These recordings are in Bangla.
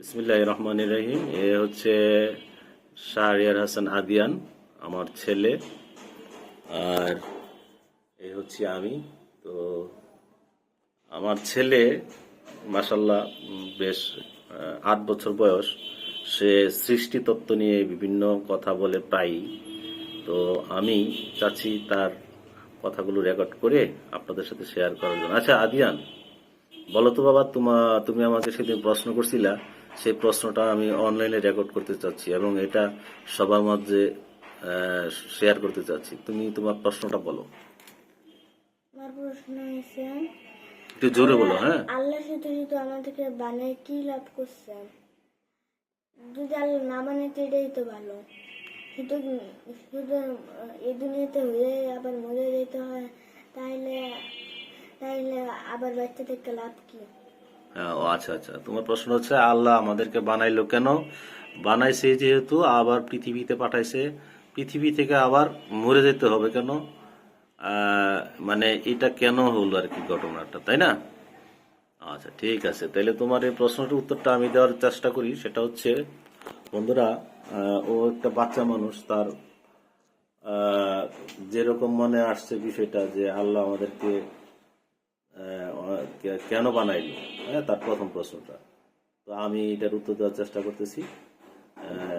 বিসমিল্লাহ রহমান রহিম। এ হচ্ছে শাহরিয়ার হাসান আদিয়ান, আমার ছেলে। আর এই হচ্ছে আমি। তো আমার ছেলে মাসাল্লাহ বেশ আট বছর বয়স। সে সৃষ্টি তত্ত্ব নিয়ে বিভিন্ন কথা বলে প্রায়ই। তো আমি চাচ্ছি তার কথাগুলো রেকর্ড করে আপনাদের সাথে শেয়ার করার জন্য। আচ্ছা আদিয়ান, বলো তো বাবা, তোমা, তুমি আমাকে সেদিন প্রশ্ন করছিলা সেই প্রশ্নটা আমি অনলাইনে রেকর্ড করতে চাচ্ছি এবং এটা সবার মাঝে শেয়ার করতে চাচ্ছি। তুমি তোমার প্রশ্নটা বলো। আমার প্রশ্ন হয়েছে একটু জোরে বলো হ্যাঁ। আল্লাহ শুধু শুধু আমাদেরকে বানায় কি লাভ করছেন? যদি আল্লাহ না বানাইতে এটাই তো ভালো। শুধু শুধু এই দুনিয়াতে হয়ে আবার মরে যেতে হয় তাইলে তাইলে আবার বাচ্চা থেকে লাভ কি? ও আচ্ছা আচ্ছা। তোমার প্রশ্ন হচ্ছে, আল্লাহ আমাদেরকে বানাইলো কেন? বানাইছে যেহেতু, আবার পৃথিবীতে পাঠাইছে। পৃথিবী থেকে আবার মরে যেতে হবে কেন? মানে এটা কেন হলো আর কি ঘটনাটা, তাই না? আচ্ছা ঠিক আছে। তাহলে তোমার এই প্রশ্নটার উত্তরটা আমি দেওয়ার চেষ্টা করি। সেটা হচ্ছে, বন্ধুরা ও একটা বাচ্চা মানুষ, তার যেরকম মনে আসছে বিষয়টা যে আল্লাহ আমাদেরকে কেন বানাইলো? হ্যাঁ তার প্রথম প্রশ্নটা। তো আমি এটার উত্তর দেওয়ার চেষ্টা করতেছি।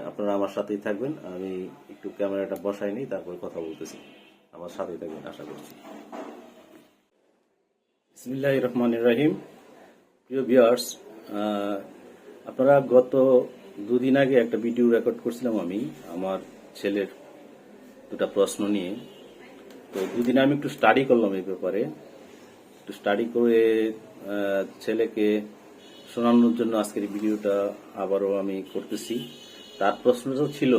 আপনারা আমার সাথেই থাকবেন। আমি একটু ক্যামেরাটা বসাই নিই, তারপরে কথা বলতেছি। আমার সাথেই থাকবেন, আশা করছি। বিসমিল্লাহ রহমান রাহিম। প্রিয় ভিউয়ার্স আপনারা গত দুদিন আগে একটা ভিডিও রেকর্ড করছিলাম আমি, আমার ছেলের দুটা প্রশ্ন নিয়ে। তো দুদিন আমি একটু স্টাডি করলাম এই ব্যাপারে। একটু স্টাডি করে ছেলেকে শোনানোর জন্য আজকের ভিডিওটা আবারও আমি করতেছি। তার প্রশ্নটা ছিল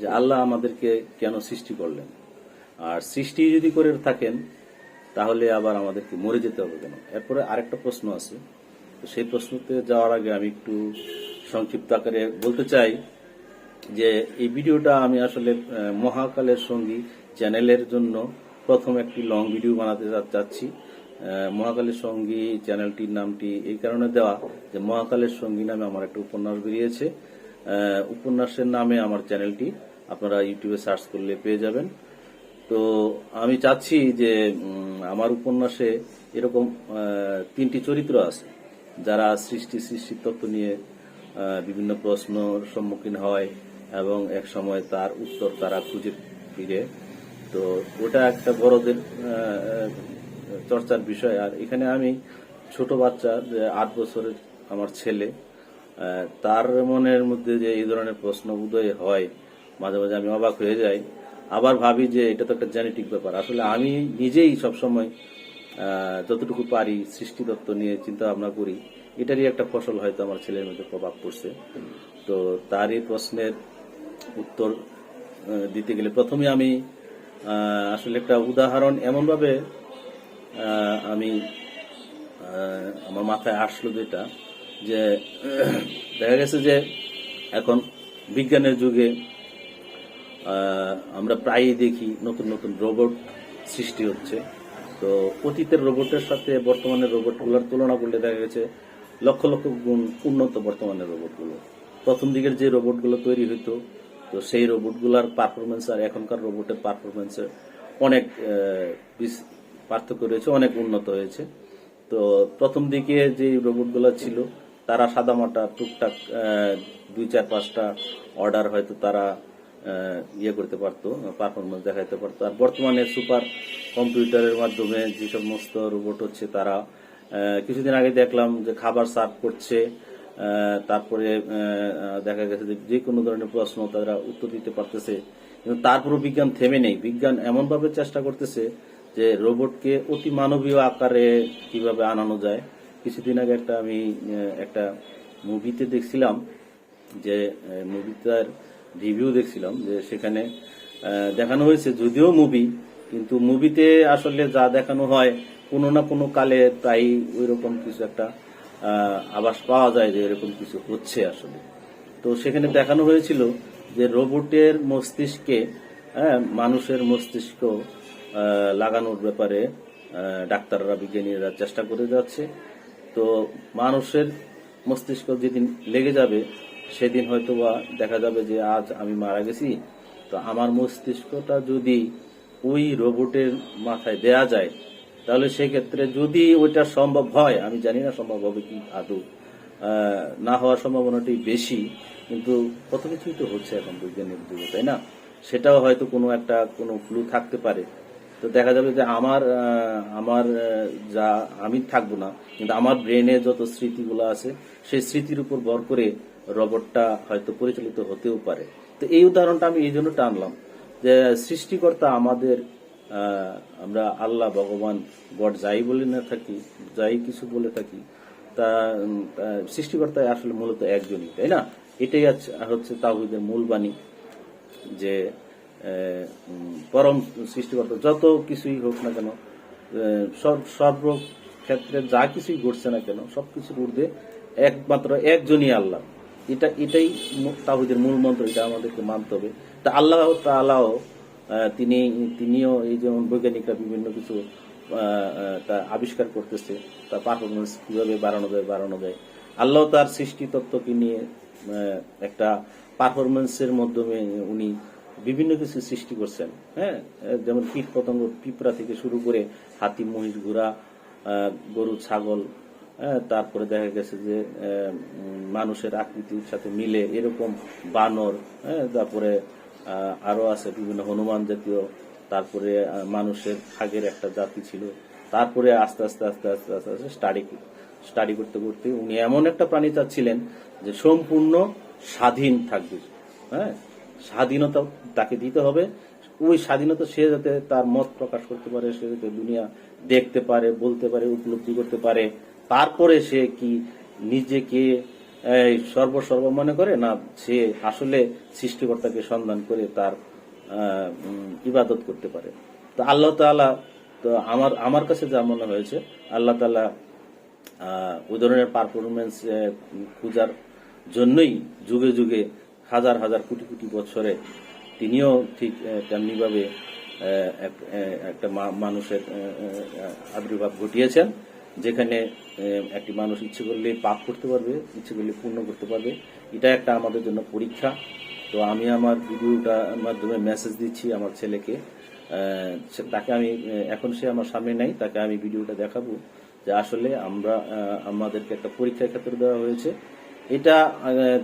যে, আল্লাহ আমাদেরকে কেন সৃষ্টি করলেন? আর সৃষ্টি যদি করে থাকেন, তাহলে আবার আমাদেরকে মরে যেতে হবে কেন? এরপরে আরেকটা প্রশ্ন আছে। তো সেই প্রশ্নতে যাওয়ার আগে আমি একটু সংক্ষিপ্ত আকারে বলতে চাই যে, এই ভিডিওটা আমি আসলে মহাকালের সঙ্গী চ্যানেলের জন্য প্রথম একটি লং ভিডিও বানাতে চাচ্ছি। মহাকালের সঙ্গী, চ্যানেলটির নামটি এই কারণে দেওয়া যে মহাকালের সঙ্গী নামে আমার একটা উপন্যাস বেরিয়েছে। উপন্যাসের নামে আমার চ্যানেলটি আপনারা ইউটিউবে সার্চ করলে পেয়ে যাবেন। তো আমি চাচ্ছি যে আমার উপন্যাসে এরকম তিনটি চরিত্র আছে, যারা সৃষ্টি সৃষ্টি তত্ত্ব নিয়ে বিভিন্ন প্রশ্নর সম্মুখীন হয় এবং এক সময় তার উত্তর তারা খুঁজে ফিরে। তো ওটা একটা বড়দের চর্চার বিষয়। আর এখানে আমি ছোট বাচ্চা, যে আট বছরের আমার ছেলে তার মনের মধ্যে যে এই ধরনের প্রশ্ন উদয় হয়, মাঝে মাঝে আমি অবাক হয়ে যাই। আবার ভাবি যে এটা তো একটা জেনেটিক ব্যাপার। আসলে আমি নিজেই সবসময় যতটুকু পারি সৃষ্টিতত্ত্ব নিয়ে চিন্তা ভাবনা করি, এটারই একটা ফসল হয়তো আমার ছেলের মধ্যে প্রভাব পড়ছে। তো তারই প্রশ্নের উত্তর দিতে গেলে প্রথমে আমি আসলে একটা উদাহরণ এমনভাবে আমি আমার মাথায় আসলো যেটা, যে, দেখা গেছে যে এখন বিজ্ঞানের যুগে আমরা প্রায়ই দেখি নতুন নতুন রোবট সৃষ্টি হচ্ছে। তো অতীতের রোবটের সাথে বর্তমানের রোবটগুলোর তুলনা করলে দেখা গেছে লক্ষ লক্ষ গুণ উন্নত বর্তমানের রোবটগুলো। প্রথম দিকের যে রোবটগুলো তৈরি হইতো, তো সেই রোবটগুলোর পারফরমেন্স আর এখনকার রোবটের পারফরমেন্সের অনেক পার্থক্য রয়েছে, অনেক উন্নত হয়েছে। তো প্রথম দিকে যে রোবটগুলো ছিল, তারা সাদামাটা টুকটাক দুই চার পাঁচটা অর্ডার হয়তো তারা ইয়ে করতে পারতো পারফরমেন্স দেখাইতে পারতো। আর বর্তমানে সুপার কম্পিউটারের মাধ্যমে যে সমস্ত রোবট হচ্ছে তারা কিছুদিন আগে দেখলাম যে খাবার সার্ভ করছে তারপরে দেখা গেছে যে কোনো ধরনের প্রশ্ন তারা উত্তর দিতে পারতেছে। কিন্তু তারপরও বিজ্ঞান থেমে নেই। বিজ্ঞান এমনভাবে চেষ্টা করতেছে যে রোবটকে অতি মানবীয় আকারে কীভাবে আনানো যায়। কিছুদিন আগে একটা আমি একটা মুভিতে দেখছিলাম যে মুভিটার রিভিউ দেখছিলাম যে সেখানে দেখানো হয়েছে যদিও মুভি কিন্তু মুভিতে আসলে যা দেখানো হয় কোনো না কোনো কালে তাই ওই রকম কিছু একটা আভাস পাওয়া যায় যে এরকম কিছু হচ্ছে আসলে। তো সেখানে দেখানো হয়েছিল যে রোবটের মস্তিষ্কে হ্যাঁ, মানুষের মস্তিষ্ক লাগানোর ব্যাপারে ডাক্তাররা, বিজ্ঞানীরা চেষ্টা করে যাচ্ছে। তো মানুষের মস্তিষ্ক যেদিন লেগে যাবে, সেদিন হয়তো বা দেখা যাবে যে, আজ আমি মারা গেছি। তো আমার মস্তিষ্কটা যদি ওই রোবটের মাথায় দেয়া যায়, তাহলে সেক্ষেত্রে যদি ওইটা সম্ভব হয়, আমি জানি না সম্ভব হবে কি আদৌ না হওয়ার সম্ভাবনাটি বেশি, কিন্তু কত কিছুই তো হচ্ছে এখন বৈজ্ঞানিক যুগে, তাই না? সেটাও হয়তো কোনো একটা, কোনো ক্লু থাকতে পারে। তো দেখা যাবে যে আমার আমার যা আমি থাকব না, কিন্তু আমার ব্রেনে যত স্মৃতিগুলো আছে, সেই স্মৃতির উপর ভর করে রবটটা হয়তো পরিচালিত হতেও পারে। তো এই উদাহরণটা আমি এই জন্য টানলাম যে সৃষ্টিকর্তা আমাদের আমরা আল্লাহ, ভগবান, গড যাই বলে না থাকি, যাই কিছু বলে থাকি, তা সৃষ্টিকর্তা আসলে মূলত একজনই, তাই না? এটাই হচ্ছে তাহিদের মূল বাণী যে পরম সৃষ্টিকর্তা যত কিছুই হোক না কেন সব সর্ব ক্ষেত্রে যা কিছুই ঘটছে না কেন সব সবকিছুর ঊর্ধ্বে একমাত্র একজনই আল্লাহ। এটা এটাই তাহিদের মূল মন্ত্র এটা আমাদেরকে মানতে হবে। তা আল্লাহ তাআলাও আহ, তিনি তিনিও এই যেমন বৈজ্ঞানিকরা বিভিন্ন কিছু তা আবিষ্কার করতেছে তার পারফরমেন্স কীভাবে বাড়ানো যায় বাড়ানো যায়। আল্লাহ তার সৃষ্টি তত্ত্বকে নিয়ে একটা পারফরমেন্সের মাধ্যমে উনি বিভিন্ন কিছু সৃষ্টি করছেন হ্যাঁ? যেমন কীট পতঙ্গ পিঁপড়া থেকে শুরু করে হাতি মহিষ ঘোড়া গরু ছাগল হ্যাঁ, তারপরে দেখা গেছে যে মানুষের আকৃতির সাথে মিলে এরকম বানর হ্যাঁ, তারপরে আহ, আরও আছে বিভিন্ন হনুমান জাতীয় তারপরে মানুষের খাগের একটা জাতি ছিল। তারপরে আস্তে আস্তে আস্তে আস্তে আস্তে আস্তে স্টাডি স্টাডি করতে করতে উনি এমন একটা প্রাণী চাচ্ছিলেন যে সম্পূর্ণ স্বাধীন থাকবে হ্যাঁ? স্বাধীনতা তাকে দিতে হবে। ওই স্বাধীনতা সে যাতে তার মত প্রকাশ করতে পারে, সে যাতে দুনিয়া দেখতে পারে, বলতে পারে, উপলব্ধি করতে পারে। তারপরে সে কি নিজেকে সর্বসর্ব মনে করে? না, সে আসলে সৃষ্টিকর্তাকে সন্ধান করে তার ইবাদত করতে পারে। তো আল্লাহ তাআলা, তো আমার আমার কাছে যা মনে হয়েছে, আল্লাহ তালা ওই ধরনের পারফরমেন্স খোঁজার জন্যই যুগে যুগে হাজার হাজার কোটি কোটি বছরে তিনিও ঠিক তেমনিভাবে একটা মানুষের আবির্ভাব ঘটিয়েছেন, যেখানে একটি মানুষ ইচ্ছে করলে পাপ করতে পারবে, ইচ্ছে করলে পূর্ণ করতে পারবে। এটা একটা আমাদের জন্য পরীক্ষা। তো আমি আমার ভিডিওটার মাধ্যমে মেসেজ দিচ্ছি আমার ছেলেকে। তাকে আমি এখন সে আমার সামনে নাই, তাকে আমি ভিডিওটা দেখাবো যে আসলে আমরা আমাদেরকে একটা পরীক্ষার ক্ষেত্রে দেওয়া হয়েছে। এটা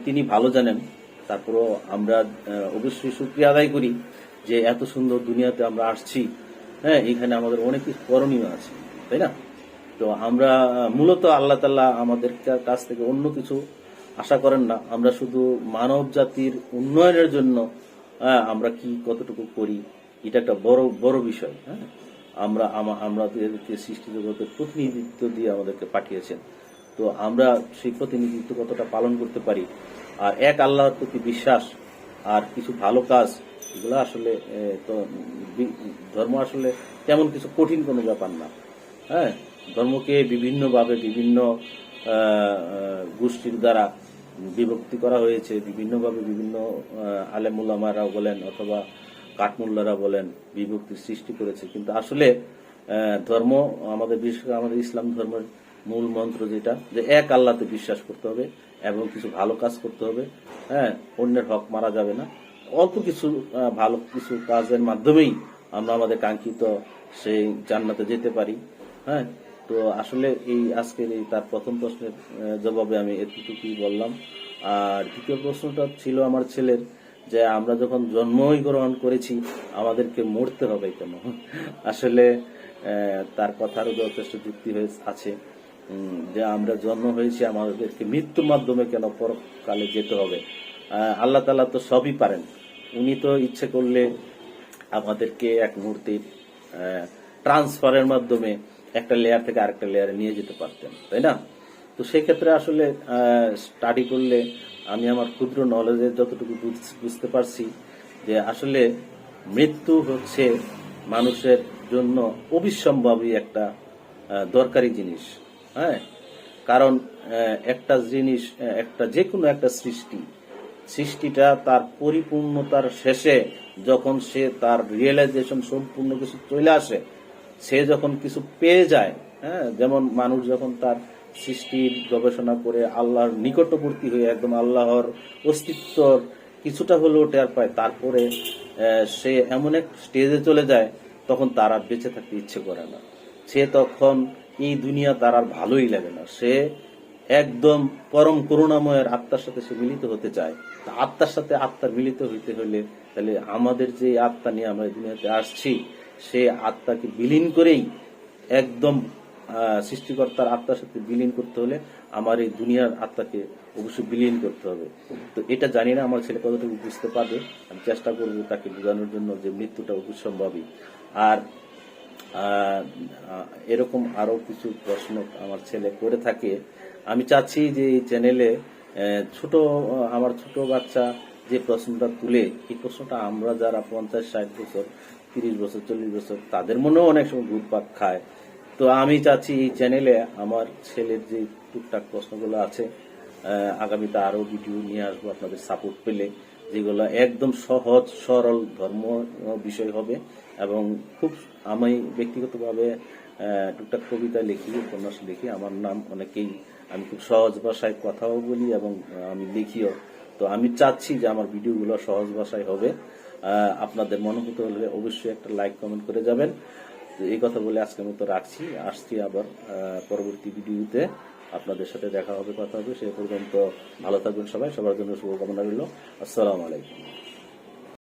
তিনি ভালো জানেন। তারপরও আমরা অবশ্যই সুক্রিয়া আদায় করি যে এত সুন্দর দুনিয়াতে আমরা আসছি। হ্যাঁ এখানে আমাদের অনেক কিছু করণীয় আছে, তাই না? তো আমরা মূলত আল্লাহ তাল্লাহ আমাদের কাছ থেকে অন্য কিছু আশা করেন না। আমরা শুধু মানব জাতির উন্নয়নের জন্য আমরা কি কতটুকু করি, এটা একটা বড় বড় বিষয় হ্যাঁ? আমরা, আমা- আমাদেরকে সৃষ্টি জগতের প্রতিনিধিত্ব দিয়ে আমাদেরকে পাঠিয়েছেন। তো আমরা সেই প্রতিনিধিত্ব কতটা পালন করতে পারি আর এক আল্লাহর প্রতি বিশ্বাস আর কিছু ভালো কাজ এগুলো আসলে তো ধর্ম আসলে তেমন কিছু কঠিন কোনো ব্যাপার না। হ্যাঁ? ধর্মকে বিভিন্নভাবে বিভিন্ন গোষ্ঠীর দ্বারা বিভক্তি করা হয়েছে। বিভিন্নভাবে বিভিন্ন আহ, আলেমুল্লামারা বলেন অথবা কাঠমুল্লারা বলেন বিভক্তির সৃষ্টি করেছে। কিন্তু আসলে ধর্ম আমাদের বিশেষ করে আমাদের ইসলাম ধর্মের মূল মন্ত্র যেটা, যে এক আল্লাহতে বিশ্বাস করতে হবে এবং কিছু ভালো কাজ করতে হবে। হ্যাঁ অন্যের হক মারা যাবে না। অল্প কিছু ভালো কিছু কাজের মাধ্যমেই আমরা আমাদের কাঙ্ক্ষিত সেই জান্নাতে যেতে পারি। হ্যাঁ তো আসলে এই আজকের এই তার প্রথম প্রশ্নের জবাবে আমি এতটুকুই বললাম। আর দ্বিতীয় প্রশ্নটা ছিল আমার ছেলের, যে আমরা যখন জন্মই গ্রহণ করেছি, আমাদেরকে মরতে হবে কেন? আসলে তার কথারও যথেষ্ট যুক্তি হয়ে আছে। যে আমরা জন্ম হয়েছি, আমাদেরকে মৃত্যুর মাধ্যমে কেন পরকালে যেতে হবে? আল্লাহ তালা তো সবই পারেন। উনি তো ইচ্ছে করলে আমাদেরকে এক মুহূর্তে ট্রান্সফারের মাধ্যমে একটা লেয়ার থেকে আরেকটা লেয়ারে নিয়ে যেতে পারতেন, তাই না? তো সেক্ষেত্রে আসলে স্টাডি করলে আমি আমার ক্ষুদ্র নলেজে যতটুকু বুঝ- বুঝতে পারছি যে আসলে মৃত্যু হচ্ছে মানুষের জন্য অবিসম্ভাবী একটা দরকারি জিনিস। হ্যাঁ? কারণ একটা জিনিস একটা যে কোনো একটা সৃষ্টি, সৃষ্টিটা তার পরিপূর্ণতার শেষে যখন সে তার রিয়েলাইজেশন সম্পূর্ণ কিছু চলে আসে, সে যখন কিছু পেয়ে যায় হ্যাঁ? যেমন মানুষ যখন তার সৃষ্টির গবেষণা করে আল্লাহর নিকটবর্তী হয়ে একদম আল্লাহর অস্তিত্বর কিছুটা হলেও টের পায়, তারপরে সে এমন এক স্টেজে চলে যায়, তখন তার বেঁচে থাকতে ইচ্ছে করে না। সে তখন এই দুনিয়া তার আর ভালোই লাগে না। সে একদম পরম করুণাময়ের আত্মার সাথে সে মিলিত হতে চায়। তা আত্মার সাথে আত্মার মিলিত হইতে হলে তাহলে আমাদের যে আত্মা নিয়ে আমরা দুনিয়াতে আসছি, সে আত্মাকে বিলীন করেই একদম সৃষ্টিকর্তার আত্মার সাথে বিলীন করতে হলে আমার এই দুনিয়ার আত্মাকে অবশ্যই বিলীন করতে হবে। তো এটা জানি না, আমার ছেলে কতটুকু বুঝতে পারবে। আমি চেষ্টা করব তাকে বোঝানোর জন্য যে মৃত্যুটা অবশ্যম্ভাবী আর এরকম আরও কিছু প্রশ্ন আমার ছেলে করে থাকে। আমি চাচ্ছি যে এই চ্যানেলে ছোট আমার ছোট বাচ্চা যে প্রশ্নটা তুলে, এই প্রশ্নটা আমরা যারা পঞ্চাশ, ষাট বছর, তিরিশ বছর, চল্লিশ বছর, তাদের মনেও অনেক সময় ঘুরপাক খায়। তো আমি চাচ্ছি এই চ্যানেলে আমার ছেলের যে টুকটাক প্রশ্নগুলো আছে আগামীতে আরও ভিডিও নিয়ে আসব আপনাদের সাপোর্ট পেলে, যেগুলো একদম সহজ, সরল ধর্ম বিষয় হবে এবং খুব আমি ব্যক্তিগতভাবে টুকটাক কবিতা লিখি, উপন্যাস লিখি। আমার নাম অনেকেই, আমি খুব সহজ ভাষায় কথাও বলি এবং আমি লিখিও। তো আমি চাচ্ছি যে আমার ভিডিওগুলো সহজ ভাষায় হবে। আপনাদের মনোভূত হলে অবশ্যই একটা লাইক, কমেন্ট করে যাবেন। এই কথা বলে আজকের মতো রাখছি। আসছি আবার পরবর্তী ভিডিওতে। আপনাদের সাথে দেখা হবে, কথা হবে। সে পর্যন্ত ভালো থাকবেন সবাই। সবার জন্য শুভকামনা রইল। আসসালামু আলাইকুম।